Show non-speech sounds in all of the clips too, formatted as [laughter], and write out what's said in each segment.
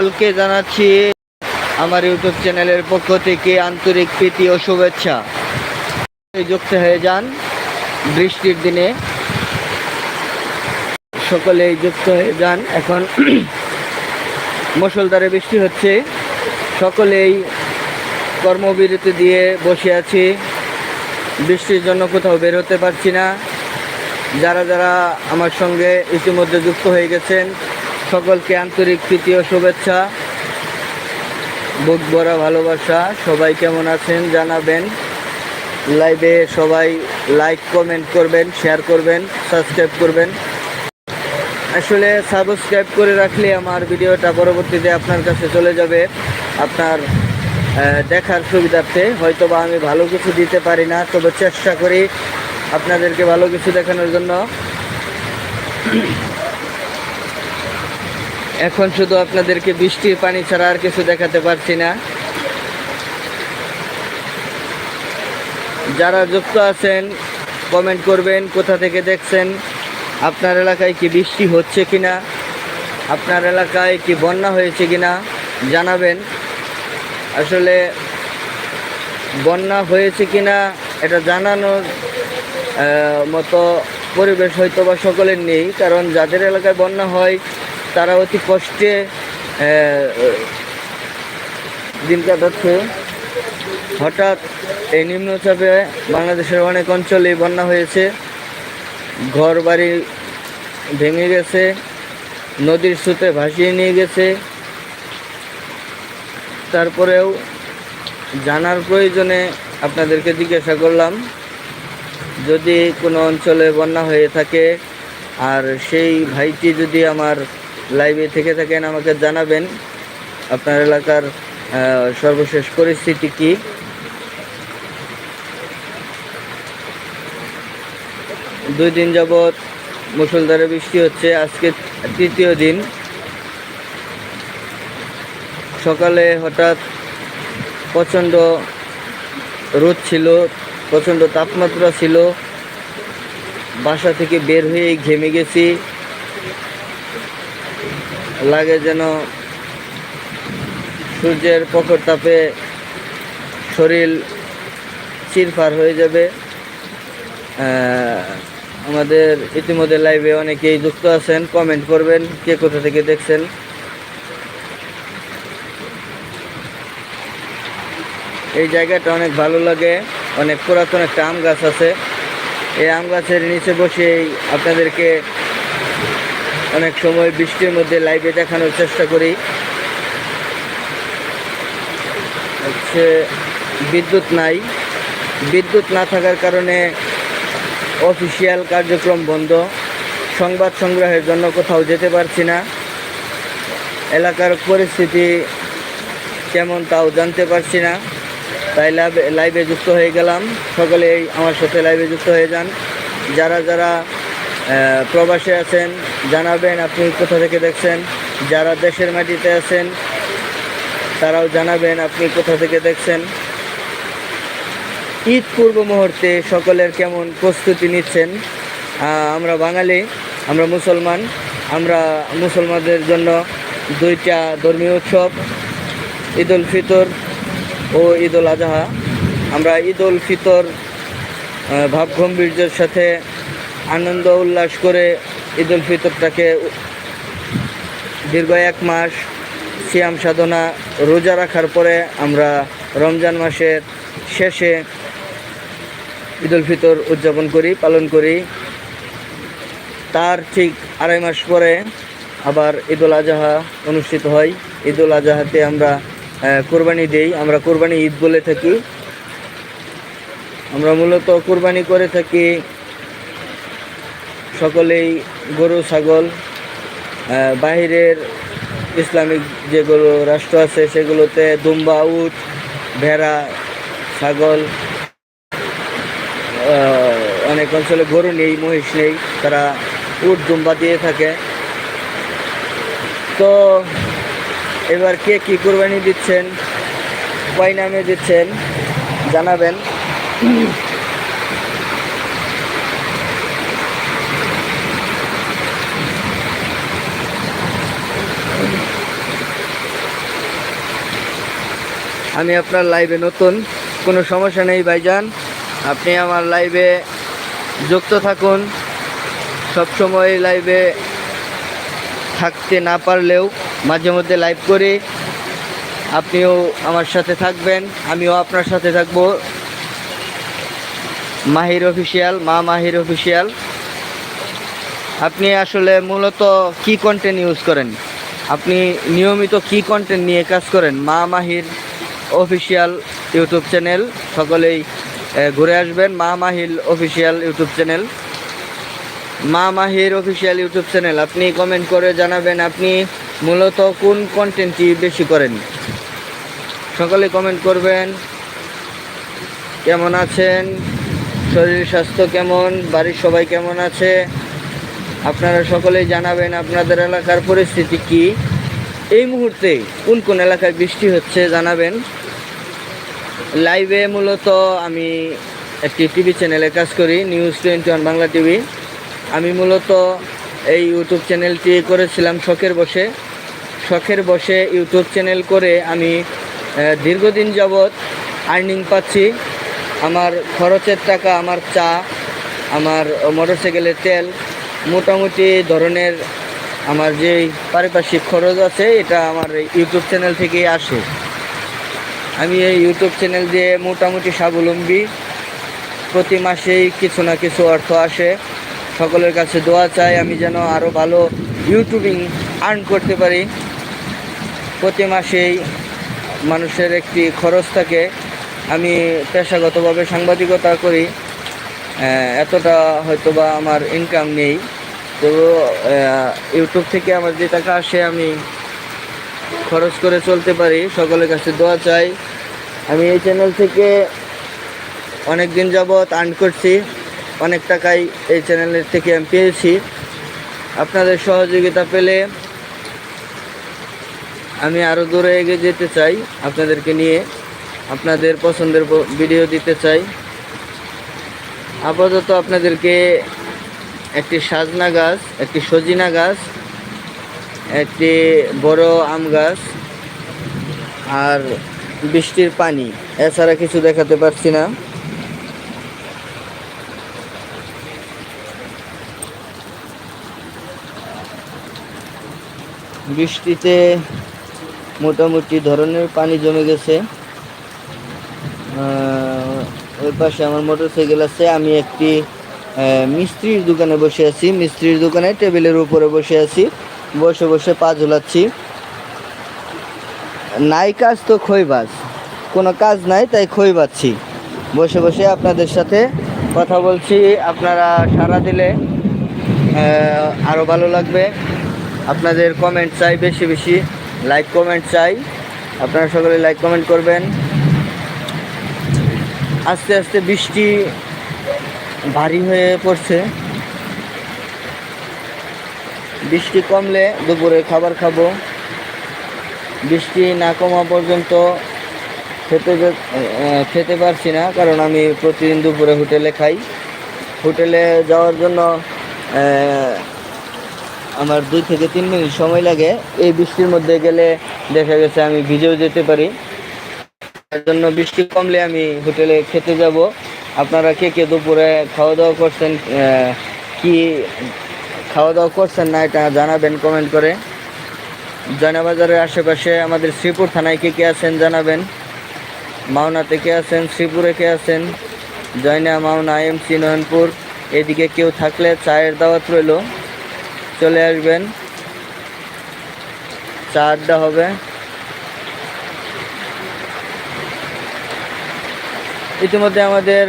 সকলকে জানাচ্ছি আমার ইউটিউব চ্যানেলের পক্ষ থেকে আন্তরিক প্রীতি ও শুভেচ্ছা। যুক্ত হয়ে যান বৃষ্টির দিনে। সকলেই যুক্ত হয়ে যান। এখন মুসলধারে বৃষ্টি হচ্ছে। সকলেই কর্মবিরতি দিয়ে বসে আছি। বৃষ্টির জন্য কোথাও বের হতে পারছি না। যারা যারা আমার সঙ্গে ইতিমধ্যে যুক্ত হয়ে গেছেন সকলকে আন্তরিক ও শুভেচ্ছা, বুক ভরা ভালোবাসা। সবাই কেমন আছেন জানাবেন। লাইভে সবাই লাইক কমেন্ট করবেন শেয়ার করবেন সাবস্ক্রাইব করবেন। আসলে সাবস্ক্রাইব করে রাখলে আমার ভিডিওটা পরবর্তীতে আপনার কাছে চলে যাবে। আপনার দেখার সুবিধার্থে। হয়তো বা আমি ভালো কিছু দিতে পারি না, তবে চেষ্টা করি আপনাদেরকে ভালো কিছু দেখানোর জন্য। এখন শুধু আপনাদেরকে বৃষ্টির পানি ছাড়া আর কিছু দেখাতে পারছি না। যারা যুক্ত আছেন কমেন্ট করবেন, কোথা থেকে দেখছেন, আপনার এলাকায় কি বৃষ্টি হচ্ছে কিনা, আপনার এলাকায় কি বন্যা হয়েছে কিনা, জানাবেন। আসলে বন্যা হয়েছে কিনা, এটা জানানোর মতো পরিবেশ হয়তো বা সকলের নেই, কারণ যাদের এলাকায় বন্যা হয় তারা অতি কষ্টে দিন কাটাচ্ছে। হঠাৎ এই নিম্নচাপে বাংলাদেশের অনেক অঞ্চলেই বন্যা হয়েছে। ঘর বাড়ি ভেঙে গেছে, নদীর স্রোতে ভাসিয়ে নিয়ে গেছে। তারপরেও জানার প্রয়োজনে আপনাদেরকে জিজ্ঞাসা করলাম, যদি কোনো অঞ্চলে বন্যা হয়ে থাকে, আর সেই ভাইটি যদি আমার লাইভে থেকে থাকেন, আমাকে জানাবেন আপনার এলাকার সর্বশেষ পরিস্থিতি কি। দুই দিন যাবৎ মুসলধারে বৃষ্টি হচ্ছে, আজকে তৃতীয় দিন। সকালে হঠাৎ প্রচণ্ড রোদ ছিল, প্রচণ্ড তাপমাত্রা ছিল। বাসা থেকে বের হয়ে ঘেমে গেছি। লাগে যেন সূর্যের প্রখর তাপে শরীর চিরফার হয়ে যাবে। আমাদের ইতিমধ্যে লাইভে অনেকেই যুক্ত আছেন। কমেন্ট করবেন, কে কোথা থেকে দেখছেন? এই জায়গাটা অনেক ভালো লাগে। অনেক পুরাতন একটা আম গাছ আছে। এই আম গাছের নিচে বসেই আপনাদেরকে অনেক সময় বৃষ্টির মধ্যে লাইভে দেখানোর চেষ্টা করি। হচ্ছে বিদ্যুৎ নাই। বিদ্যুৎ না থাকার কারণে অফিসিয়াল কার্যক্রম বন্ধ। সংবাদ সংগ্রহের জন্য কোথাও যেতে পারছি না। এলাকার পরিস্থিতি কেমন তাও জানতে পারছি না। তাই লাইভে লাইভে যুক্ত হয়ে গেলাম। সকলেই আমার সাথে লাইভে যুক্ত হয়ে যান। যারা যারা প্রবাসে আছেন জানাবেন আপনি কোথা থেকে দেখছেন, যারা দেশের মাটিতে আছেন, তারাও জানাবেন আপনি কোথা থেকে দেখছেন। ঈদ পূর্ব মুহূর্তে সকলের কেমন প্রস্তুতি নিচ্ছেন? আমরা বাঙালি, আমরা মুসলমান, আমরা মুসলমানদের জন্য দুইটা ধর্মীয় উৎসব, ঈদ উল ফিতর ও ঈদ উল আজহা আমরা ঈদ উল ফিতর ভাবগম্ভীর্যের সাথে আনন্দ উল্লাস করে ঈদ উল ফিতরটাকে দীর্ঘ এক মাস সিয়াম সাধনা রোজা রাখার পরে আমরা রমজান মাসের শেষে ঈদ উল ফিতর উদযাপন করি, পালন করি। তার ঠিক আড়াই মাস পরে আবার ঈদ উল আজহা অনুষ্ঠিত হয়। ঈদ উল আজহাতে আমরা কোরবানি দেই। আমরা কোরবানি ঈদ বলে থাকি। আমরা মূলত কোরবানি করে থাকি সকলেই গরু, ছাগল বাহিরের ইসলামিক যেগুলো রাষ্ট্র আছে সেগুলোতে দুম্বা, উট, ভেড়া, ছাগল অনেক অঞ্চলে গরু নেই, মহিষ নেই, তারা উট, দুম্বা দিয়ে থাকে। তো এবার কে কী কোরবানি দিচ্ছেন, কয় নামে দিচ্ছেন, জানাবেন। আমি আপনার লাইভে নতুন, কোনো সমস্যা নেই ভাইজান। আপনি আমার লাইভে যুক্ত থাকুন। সবসময় লাইভে থাকতে না পারলেও মাঝে মধ্যে লাইভ করি। আপনিও আমার সাথে থাকবেন, আমিও আপনার সাথে থাকব। মাহির অফিসিয়াল মা মাহির অফিসিয়াল আপনি আসলে মূলত কি কন্টেন্ট ইউজ করেন? আপনি নিয়মিত কি কন্টেন্ট নিয়ে কাজ করেন? মা মাহির অফিসিয়াল ইউটিউব চ্যানেল। সকলেই ঘুরে আসবেন মা মাহির অফিসিয়াল ইউটিউব চ্যানেল। মা মাহির অফিসিয়াল ইউটিউব চ্যানেল, আপনি কমেন্ট করে জানাবেন আপনি মূলত কোন কন্টেন্টটি বেশি করেন। সকলে কমেন্ট করবেন, কেমন আছেন, শরীর স্বাস্থ্য কেমন, বাড়ির সবাই কেমন আছে, আপনারা সকলেই জানাবেন আপনাদের এলাকার পরিস্থিতি কি। এই মুহূর্তে কোন কোন এলাকায় বৃষ্টি হচ্ছে জানাবেন। লাইভে মূলত আমি একটি টিভি চ্যানেলে কাজ করি news twenty one Bangla TV আমি মূলত এই ইউটিউব চ্যানেলটি করেছিলাম শখের বসে। শখের বসে ইউটিউব চ্যানেল করে আমি দীর্ঘদিন যাবৎ আর্নিং পাচ্ছি। আমার খরচের টাকা, আমার চা, আমার মোটরসাইকেলের তেল, মোটামুটি ধরনের আমার যে পারিপার্শ্বিক খরচ আছে, এটা আমার ইউটিউব চ্যানেল থেকেই আসে। আমি এই ইউটিউব চ্যানেল দিয়ে মোটামুটি স্বাবলম্বী। প্রতি মাসেই কিছু না কিছু অর্থ আসে। সকলের কাছে দোয়া চাই আমি যেন আরও ভালো ইউটিউবিং আর্ন করতে পারি। প্রতি মাসেই মানুষের একটি খরচ থাকে। আমি পেশাগতভাবে সাংবাদিকতা করি। এতটা হয়তো বা আমার ইনকাম নেই। তো ইউটিউব থেকে আমার যে টাকা আসে আমি খরচ করে চলতে পারি, সকলের কাছে দোয়া চাই। আমি এই চ্যানেল থেকে অনেক দিন যাবৎ আর্ন করছি, অনেক টাকাই এই চ্যানেলের থেকে আমি পেয়েছি। আপনাদের সহযোগিতা পেলে আমি আরও দূরে এগিয়ে যেতে চাই, আপনাদেরকে নিয়ে আপনাদের পছন্দের ভিডিও দিতে চাই। আপাতত আপনাদেরকে একটি সাজনা গাছ, একটি সজিনা গাছ, একটি বড় আম গাছ আর বৃষ্টির পানি। এছাড়া কিছু দেখাতে পারছি না। বৃষ্টিতে মোটামুটি ধরনের পানি জমে গেছে। ওই পাশে আমার মোটরসাইকেল আছে। আমি একটি মিস্ত্রির দোকানে বসে আছি। মিস্ত্রির দোকানে টেবিলের উপরে বসে আছি। বসে বসে পা ঝুলাচ্ছি। নাই কাজ তো খইবাজ কোনো কাজ নাই, তাই খই বসে বসে আপনাদের সাথে কথা বলছি। আপনারা সাড়া দিলে আরও ভালো লাগবে। আপনাদের কমেন্ট চাই বেশি বেশি। লাইক কমেন্ট চাই। আপনারা সকলে লাইক কমেন্ট করবেন। আস্তে আস্তে বৃষ্টি ভারী হয়ে পড়ছে। বৃষ্টি কমলে দুপুরে খাবার খাব। বৃষ্টি না কমা পর্যন্ত খেতে খেতে পারছি না, কারণ আমি প্রতিদিন দুপুরে হোটেলে খাই। হোটেলে যাওয়ার জন্য আমার দুই থেকে তিন মিনিট সময় লাগে। এই বৃষ্টির মধ্যে গেলে দেখা গেছে আমি ভিজেও যেতে পারি। তার জন্য বৃষ্টি কমলে আমি হোটেলে খেতে যাব। আপনারা কে কে দুপুরে খাওয়া দাওয়া করছেন কি খাওয়া দাওয়া করছেন না এটা জানাবেন কমেন্ট করে। জয়নাবাজারের আশেপাশে আমাদের শ্রীপুর থানায় কে কে আছেন জানাবেন। মাওনাতে কে আছেন, শ্রীপুরে কে আছেন? জয়না, মাওনা এমসি নয়নপুর, এদিকে কেউ থাকলে চায়ের দাওয়াত রইল। চলে আসবেন। চা আড্ডা হবে। ইতিমধ্যে আমাদের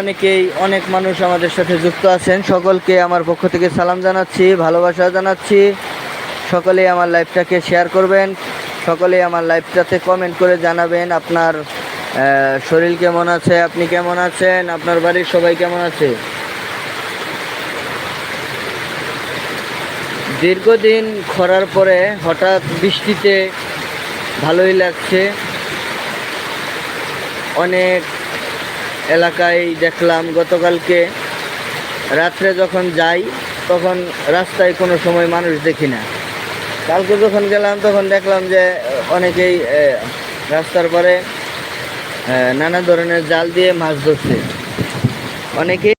অনেকেই, অনেক মানুষ আমাদের সাথে যুক্ত আছেন। সকলকে আমার পক্ষ থেকে সালাম জানাচ্ছি, ভালোবাসা জানাচ্ছি। সকলেই আমার লাইভটাকে শেয়ার করবেন। সকলেই আমার লাইভটাতে কমেন্ট করে জানাবেন আপনার শরীর কেমন আছে, আপনি কেমন আছেন, আপনার বাড়ির সবাই কেমন আছে? দীর্ঘদিন খরার পরে হঠাৎ বৃষ্টিতে ভালোই লাগছে। অনেক এলাকায় দেখলাম, গতকালকে রাত্রে যখন যাই, তখন রাস্তায় কোনো সময় মানুষ দেখি না। কালকে যখন গেলাম, তখন দেখলাম যে অনেকেই রাস্তার পরে নানা ধরনের জাল দিয়ে মাছ ধরছে। অনেকে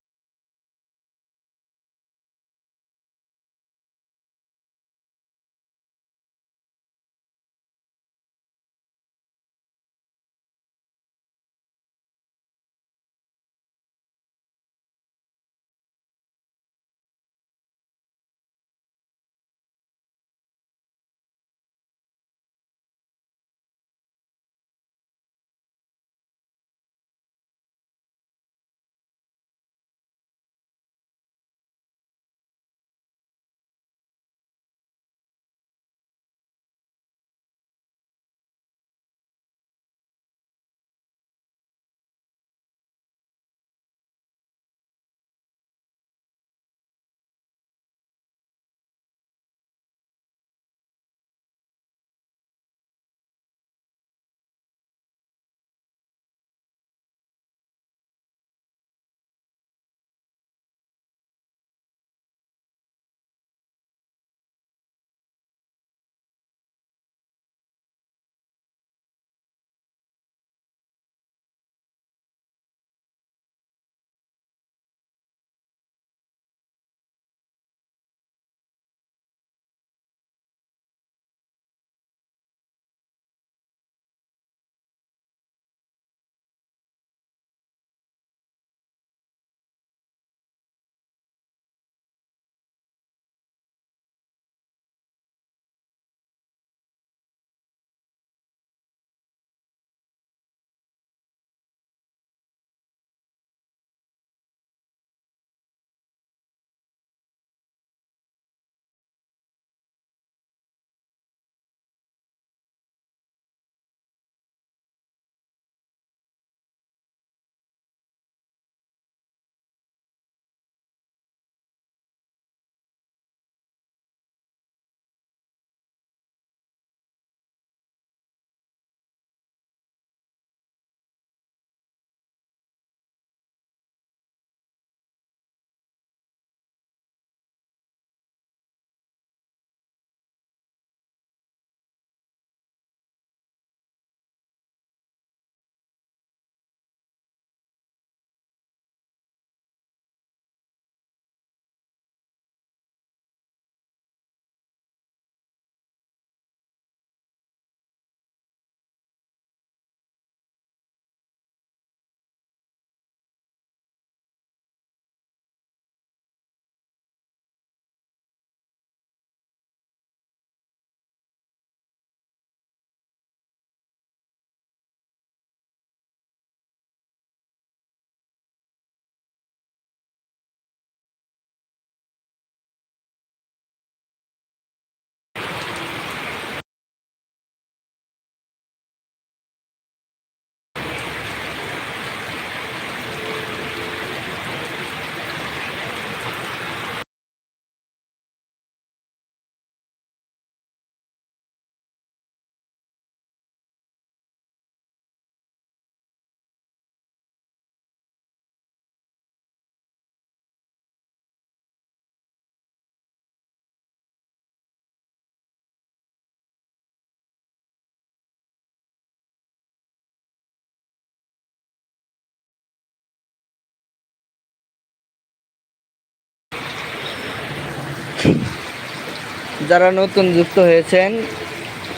যারা নতুন যুক্ত হয়েছেন,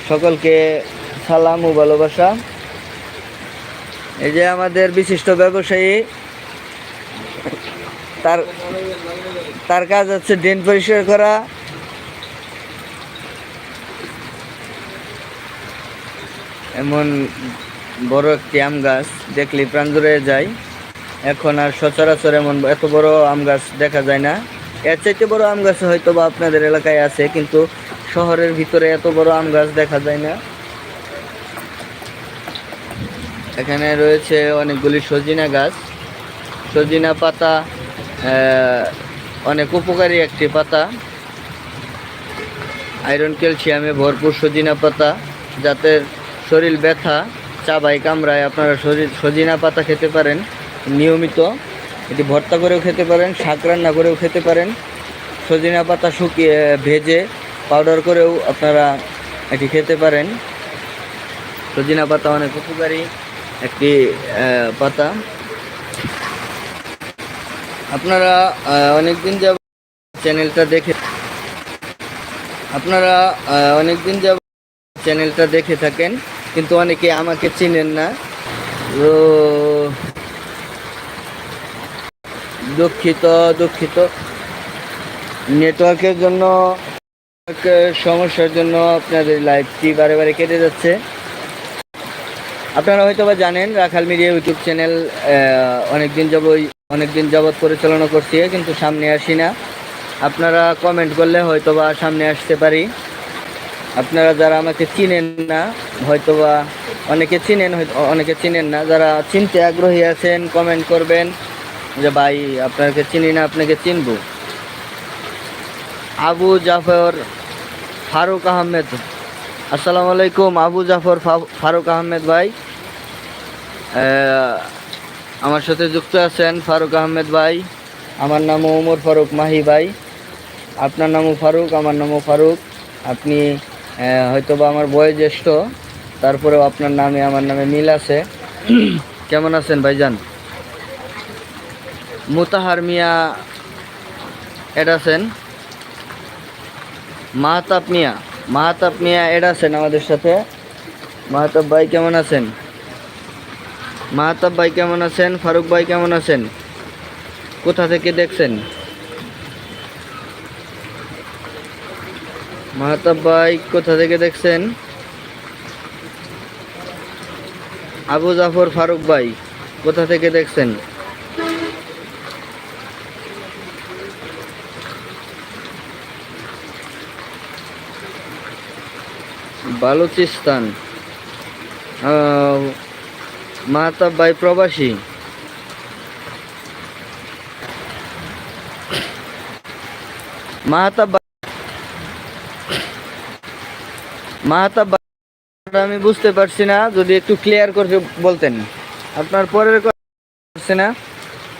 সকলকে সালাম ও ভালোবাসা। এই যে আমাদের বিশিষ্ট ব্যবসায়ী, তার তার কাজ হচ্ছে ড্রেন পরিষ্কার করা। এমন বড় একটি আম গাছ দেখলে প্রাণ জুড়ে যায়। এখন আর সচরাচর এমন এত বড় আম গাছ দেখা যায় না। এর চাইতে বড় আম গাছ হয়তো বা আপনাদের এলাকায় আছে, কিন্তু শহরের ভিতরে এত বড় আম গাছ দেখা যায় না। এখানে রয়েছে অনেকগুলি সজিনা গাছ। সজিনা পাতা অনেক উপকারী একটি পাতা। আয়রন ক্যালসিয়ামে ভরপুর সজিনা পাতা, যাতে শরীর ব্যথা চাবাই কামড়ায় আপনারা সজিনা পাতা খেতে পারেন নিয়মিত। এটি ভর্তা করেও খেতে পারেন, শাক রান্না করেও খেতে পারেন। সজিনা পাতা শুকিয়ে ভেজে পাউডার করেও আপনারা এটি খেতে পারেন। সজিনা পাতা অনেক উপকারী একটি পাতা। আপনারা অনেক দিন যাব চ্যানেলটা দেখে আপনারা অনেক দিন যাব চ্যানেলটা দেখে থাকেন, কিন্তু অনেকে আমাকে চিনেন না। তো দুঃখিত দুঃখিত। নেটওয়ার্কের জন্য সমস্যার জন্য আপনাদের লাইভটি বারে বারে কেটে যাচ্ছে। আপনারা হয়তো বা জানেন, রাখাল মিডিয়া ইউটিউব চ্যানেল অনেক দিন যাব অনেক দিন যাবৎ পরিচালনা করছি, কিন্তু সামনে আসি না। আপনারা কমেন্ট করলে হয়তো বা সামনে আসতে পারি। আপনারা যারা আমাকে চিনেন না, হয়তোবা অনেকে চিনেন, হয়তো অনেকে চিনেন না, যারা চিনতে আগ্রহী আছেন কমেন্ট করবেন। যে ভাই, আপনাকে চিনি না, আপনাকে চিনব। আবু জাফর ফারুক আহমেদ। আসসালামু আলাইকুম, আবু জাফর ফারুক আহমেদ ভাই। আমার সাথে যুক্ত আছেন ফারুক আহমেদ ভাই। আমার নামও ওমর ফারুক মাহি ভাই। আপনার নামও ফারুক, আমার নামও ফারুক। আপনি হয়তো বা আমার বয়স জ্যেষ্ঠ তারপরেও আপনার নামে, আমার নামে মিল আছে। কেমন আছেন ভাইজান? মুতাহার মিয়া এড আছেন মাহাতাব মিয়া মাহাতাব মিয়া এড আছেন আমাদের সাথে। মাহাতাব ভাই কেমন আছেন? মাহাতাব ভাই কেমন আছেন? ফারুক ভাই কেমন আছেন? কোথা থেকে দেখছেন? মাহাতাব ভাই কোথা থেকে দেখছেন? আবু জাফর ফারুক ভাই, কোথা থেকে দেখছেন? বালুচিস্তান। ভাই প্রবাসী। মাহতাব ভাই- মাহতাব আমি বুঝতে পারছি না, যদি একটু ক্লিয়ার করে বলতেন। আপনার পরের কথা না,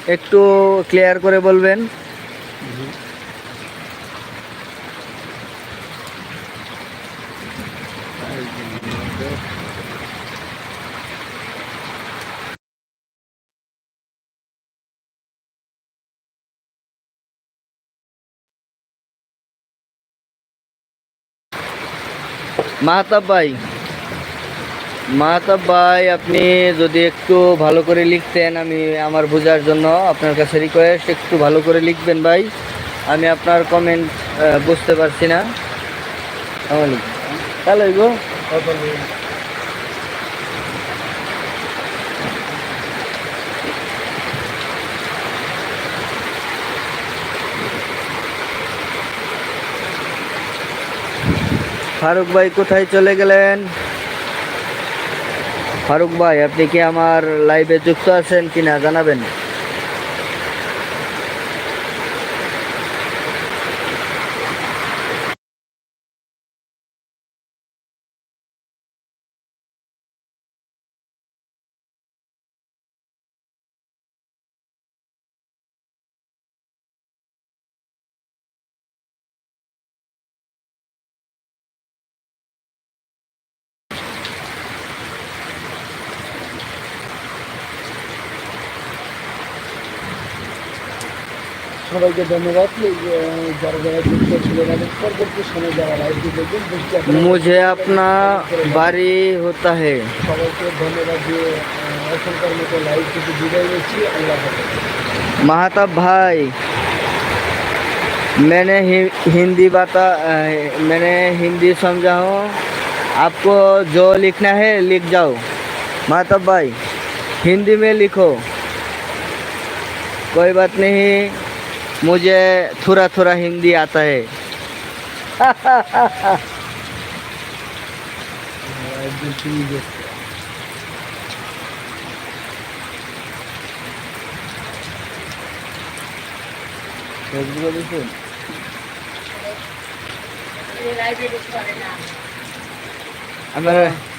একটু ক্লিয়ার করে বলবেন। মাহতাব ভাই। মাহতাব ভাই, আপনি যদি একটু ভালো করে লিখতেন, আমি আমার বোঝার জন্য আপনার কাছে রিকোয়েস্ট একটু ভালো করে লিখবেন ভাই। আমি আপনার কমেন্ট বুঝতে পারছি না। তাহলে ফারুক ভাই কোথায় চলে গেলেন? ফারুক ভাই, আপনি কি আমার লাইভে যুক্ত আছেন কিনা জানাবেন? সবাইকে ধন্যবাদ এই, আহ, যারা যারা যুক্ত ছিলেন এবং পরবর্তী সময় যারা লাইভটি দেখবেন বৃষ্টি আপনারা- मुझे अपना बारी होता है সবাইকে ধন্যবাদ দিয়ে আহ, এখনকার মতো লাইভ থেকে বিদায় নিচ্ছি আল্লাহ হাফেজ महाताब भाई मैंने हि, हिंदी बता अ, मैंने हिंदी समझा हूँ आपको जो लिखना है लिख जाओ महाताब भाई हिंदी में लिखो कोई बात नहीं मुझे थोड़ा थोड़ा हिंदी आता है। [laughs] हमारा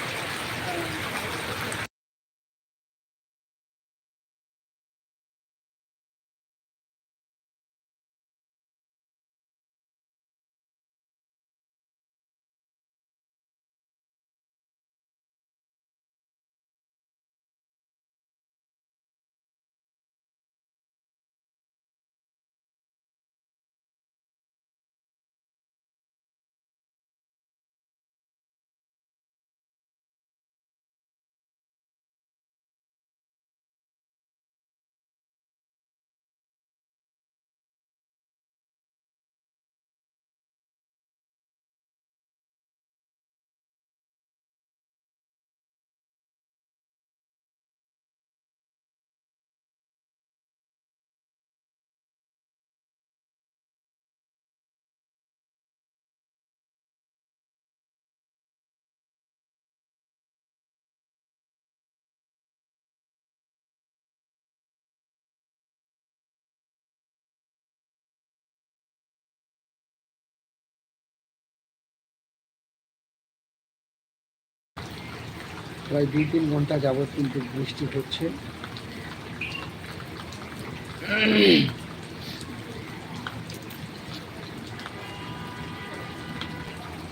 প্রায় দুই তিন ঘণ্টা যাবৎ কিন্তু বৃষ্টি হচ্ছে।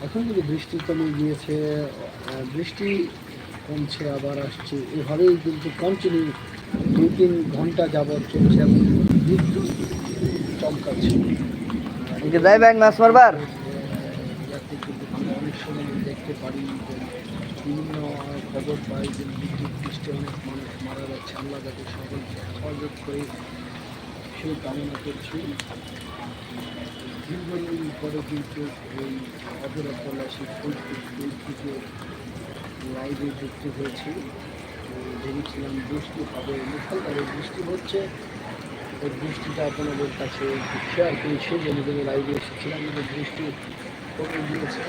এখন কিন্তু বৃষ্টি কমে গিয়েছে বৃষ্টি কমছে, আবার আসছে, এভাবেই কিন্তু কন্টিনিউ দুই তিন ঘণ্টা যাবৎ চলছে এবং বিদ্যুৎ চমকাচ্ছে। মাছ মারবার যাতে কিন্তু আমরা অনেক সময় দেখতে পারি যে বিভিন্ন পাই যে বিদ্যুৎ বৃষ্টি অনেক মানুষ মারা যাচ্ছে আল্লাহ যাতে সকলকে হেফাজত করে সে কামনা করছি। দীর্ঘদিন পরে কিন্তু এই অপরাধ তল্লাশি থেকে লাইভে যুক্ত হয়েছি। ভেবেছিলাম বৃষ্টি হবে মুসলধারে বৃষ্টি হচ্ছে। এই বৃষ্টিটা আপনাদের কাছে শেয়ার করি, সেই জন্য কিন্তু লাইভে এসেছিলাম যে বৃষ্টি কমে গিয়েছে।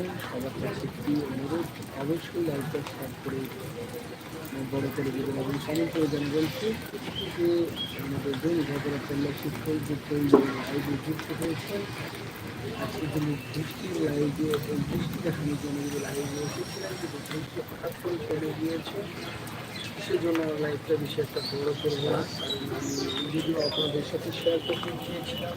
হচ্ছে সবার কাছে একটি অনুরোধ অবশ্যই লাইভটা শেয়ার করে বড় করে দেবেন এবং কমেন্ট করে জানাবেন ফেসবুক থেকে আমাদের দৈনিক ঘটনা তল্লাশি ফেসবুক পেজে লাইভে যুক্ত হয়েছে আজকে কিন্তু বৃষ্টির লাইভে এই বৃষ্টি দেখানোর জন্য কিন্তু লাইভে এসেছিলাম কিন্তু বৃষ্টি হঠাৎ করে চলে গিয়েছে সেজন্য লাইভটা বেশি একটা বড় করব না কারণ আমি ভিডিও আপনাদের সাথে শেয়ার করতে চেয়েছিলাম